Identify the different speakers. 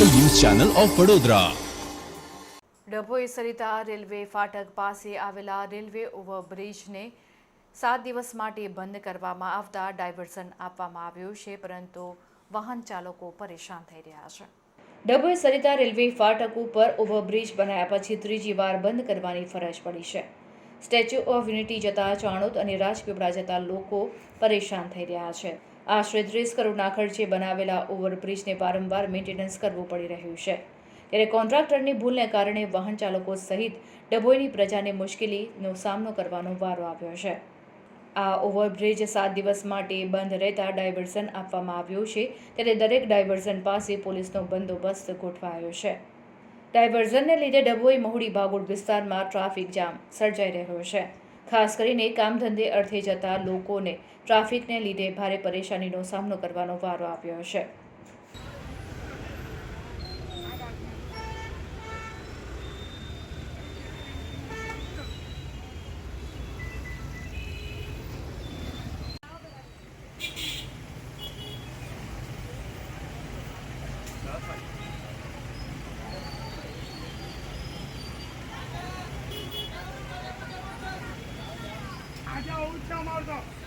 Speaker 1: Channel of Vadodara.
Speaker 2: Dabhoi Sarita railway ફાટક પાસે આવેલા રેલવે ઓવરબ્રિજને સાત દિવસ માટે બંધ કરવામાં આવતા ડાયવર્ઝન આપવામાં આવ્યું છે પરંતુ વાહન ચાલકો પરેશાન થઈ રહ્યા છે. ડભોઈ સરિતા રેલવે ફાટક ઉપર ઓવરબ્રિજ બનાવ્યા પછી ત્રીજી વાર બંધ કરવાની ફરજ પડી છે. સ્ટેચ્યુ ઓફ યુનિટી જતા ચાણોદ અને રાજપીપળા જતા લોકો પરેશાન થઈ રહ્યા છે. આશરે ત્રીસ કરોડના ખર્ચે બનાવેલા ઓવરબ્રિજને વારંવાર મેન્ટેનન્સ કરવું પડી રહ્યું છે. ત્યારે કોન્ટ્રાક્ટરની ભૂલને કારણે વાહન ચાલકો સહિત ડભોઈની પ્રજાને મુશ્કેલીનો સામનો કરવાનો વારો આવ્યો છે. આ ઓવરબ્રિજ સાત દિવસ માટે બંધ રહેતા ડાયવર્ઝન આપવામાં આવ્યું છે, ત્યારે દરેક ડાયવર્ઝન પાસે પોલીસનો બંદોબસ્ત ગોઠવાયો છે. ડાયવર્ઝનને લીધે ડભોઈ મહુડી ભાગોળ વિસ્તારમાં ટ્રાફિક જામ સર્જાઈ રહ્યો છે. ખાસ કરીને કામ ધંધે અર્થે જતા લોકોને ટ્રાફિકને લીધે ભારે પરેશાનીનો સામનો કરવાનો વારો આવ્યો છે.
Speaker 3: Komm, Alter!